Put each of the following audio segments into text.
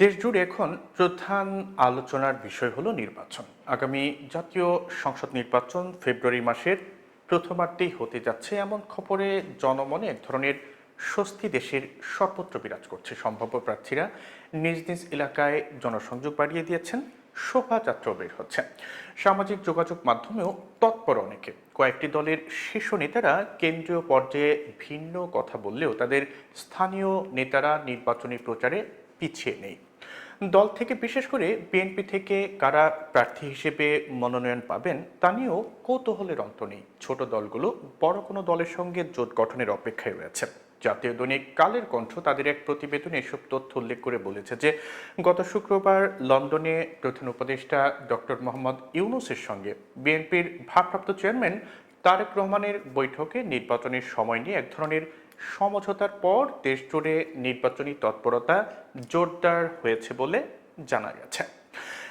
দেশ জুড়ে এখন প্রধান আলোচনার বিষয় হলো নির্বাচন। আগামী জাতীয় সংসদ নির্বাচন ফেব্রুয়ারি মাসের প্রথমার্ধেই হতে যাচ্ছে এমন খবরে জনমনে এক ধরনের স্বস্তি দেশের সর্বত্র বিরাজ করছে। সম্ভাব্য প্রার্থীরা নিজ নিজ এলাকায় জনসংযোগ বাড়িয়ে দিয়েছেন, শোভাযাত্রাও বের হচ্ছে। সামাজিক যোগাযোগ মাধ্যমেও তৎপর অনেকে। কয়েকটি দলের শীর্ষ নেতারা কেন্দ্রীয় পর্যায়ে ভিন্ন কথা বললেও তাদের স্থানীয় নেতারা নির্বাচনী প্রচারে পিছিয়ে নেই। দল থেকে বিশেষ করে বিএনপি থেকে কারা প্রার্থী হিসেবে মনোনয়ন পাবেন, তা নিয়েও কৌতূহলের অন্ত নেই। ছোট দলগুলো বড় কোনো দলের সঙ্গে জোট গঠনের অপেক্ষায় রয়েছে। জাতীয় দৈনিক কালের কণ্ঠ তাদের এক প্রতিবেদনে এসব তথ্য উল্লেখ করে বলেছে যে, গত শুক্রবার লন্ডনে প্রধান উপদেষ্টা ডক্টর মোহাম্মদ ইউনুসের সঙ্গে বিএনপির ভারপ্রাপ্ত চেয়ারম্যান তারেক রহমানের বৈঠকে নির্বাচনের সময় নিয়ে এক ধরনের সমঝোতার পর দেশ জুড়ে নির্বাচনী তৎপরতা জোরদার হয়েছে বলে জানা গেছে।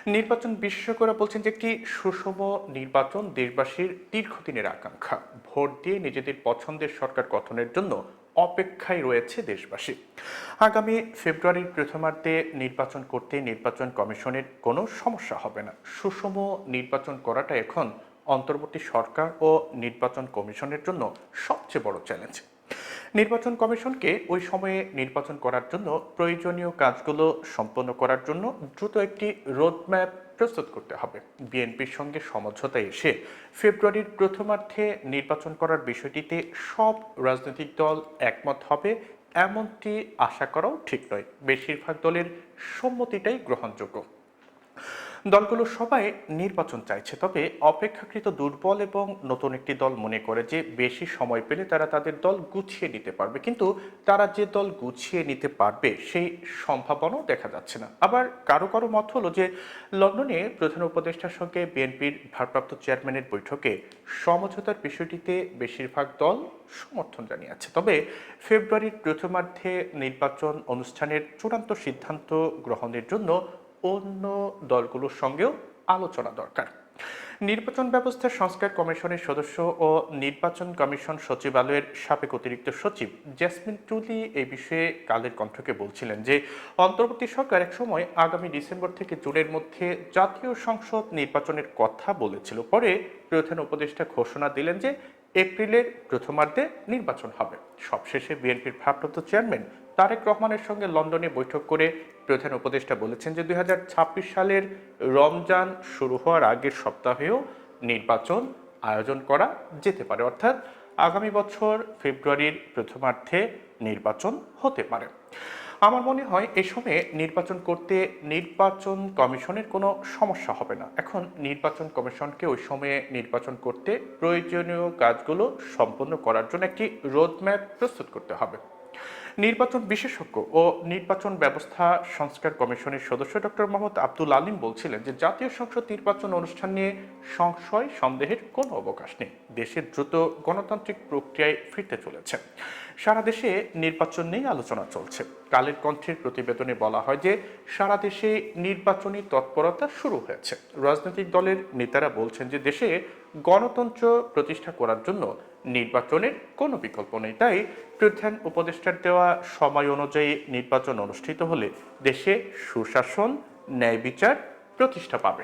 নির্বাচন বিশেষজ্ঞরা বলছেন যে একটি সুষম নির্বাচন দেশবাসীর দীর্ঘদিনের আকাঙ্ক্ষা। ভোট দিয়ে নিজেদের পছন্দের সরকার গঠনের জন্য অপেক্ষায় রয়েছে দেশবাসী। আগামী ফেব্রুয়ারির প্রথমার্ধে নির্বাচন করতে নির্বাচন কমিশনের কোনো সমস্যা হবে না। সুষম নির্বাচন করাটা এখন অন্তর্বর্তী সরকার ও নির্বাচন কমিশনের জন্য সবচেয়ে বড় চ্যালেঞ্জ। নির্বাচন কমিশনকে ওই সময়ে নির্বাচন করার জন্য প্রয়োজনীয় কাজগুলো সম্পন্ন করার জন্য দ্রুত একটি রোডম্যাপ প্রস্তুত করতে হবে। বিএনপির সঙ্গে সমঝোতায় এসে ফেব্রুয়ারির প্রথমার্ধে নির্বাচন করার বিষয়টিতে সব রাজনৈতিক দল একমত হবে, এমনটি আশা করাও ঠিক নয়। বেশিরভাগ দলের সম্মতিটাই গ্রহণযোগ্য। দলগুলো সবাই নির্বাচন চাইছে, তবে অপেক্ষাকৃত দুর্বল এবং নতুন একটি দল মনে করে যে বেশি সময় পেলে তারা তাদের দল গুছিয়ে নিতে পারবে। কিন্তু তারা যে দল গুছিয়ে নিতে পারবে সেই সম্ভাবনাও দেখা যাচ্ছে না। আবার কারও কারও মত হলো যে লন্ডনে প্রধান উপদেষ্টার সঙ্গে বিএনপির ভারপ্রাপ্ত চেয়ারম্যানের বৈঠকে সমঝোতার বিষয়টিতে বেশিরভাগ দল সমর্থন জানিয়েছে। তবে ফেব্রুয়ারির প্রথমার্ধে নির্বাচন অনুষ্ঠানের চূড়ান্ত সিদ্ধান্ত গ্রহণের জন্য অন্য দলগুলোর সঙ্গেও আলোচনা দরকার। নির্বাচন ব্যবস্থা সংস্কার কমিশনের সদস্য ও নির্বাচন কমিশন সচিবালয়ের সাবেক অতিরিক্ত সচিব জেসমিন টুলি এই বিষয়ে কালের কণ্ঠকে বলছিলেন যে, অন্তর্বর্তী সরকার এক সময় আগামী ডিসেম্বর থেকে জুনের মধ্যে জাতীয় সংসদ নির্বাচনের কথা বলেছিল। পরে প্রধান উপদেষ্টা ঘোষণা দিলেন যে, এপ্রিলের প্রথমার্ধে নির্বাচন হবে। সবশেষে বিএনপির ভারপ্রাপ্ত চেয়ারম্যান তারেক রহমানের সঙ্গে লন্ডনে বৈঠক করে প্রধান উপদেষ্টা বলেছেন যে দু হাজার ছাব্বিশ সালের রমজান শুরু হওয়ার আগের সপ্তাহেও নির্বাচন আয়োজন করা যেতে পারে। অর্থাৎ আগামী বছর ফেব্রুয়ারির প্রথমার্ধে নির্বাচন হতে পারে। আমার মনে হয় এ সময়ে নির্বাচন করতে নির্বাচন কমিশনের কোনো সমস্যা হবে না। এখন নির্বাচন কমিশনকে ওই সময়ে নির্বাচন করতে প্রয়োজনীয় কাজগুলো সম্পন্ন করার জন্য একটি রোডম্যাপ প্রস্তুত করতে হবে। নির্বাচন বিশেষজ্ঞ ও নির্বাচন ব্যবস্থা সংস্কার কমিশনের সদস্য ডক্টর মোহাম্মদ আব্দুল আলিম বলছিলেন যে জাতীয় সংসদ নির্বাচন অনুষ্ঠান নিয়ে সংশয়, সন্দেহের কোনো অবকাশ নেই। দেশের দ্রুত গণতান্ত্রিক প্রক্রিয়ায় ফিরতে চলেছে। সারা দেশে নির্বাচন নিয়ে আলোচনা চলছে। কালের কণ্ঠের প্রতিবেদনে বলা হয় যে, সারা দেশে নির্বাচনী তৎপরতা শুরু হয়েছে। রাজনৈতিক দলের নেতারা বলছেন যে, দেশে গণতন্ত্র প্রতিষ্ঠা করার জন্য নির্বাচনের কোনো বিকল্প নেই। তাই প্রধান উপদেষ্টার দেওয়া সময় অনুযায়ী নির্বাচন অনুষ্ঠিত হলে দেশে সুশাসন, ন্যায় বিচার প্রতিষ্ঠা পাবে।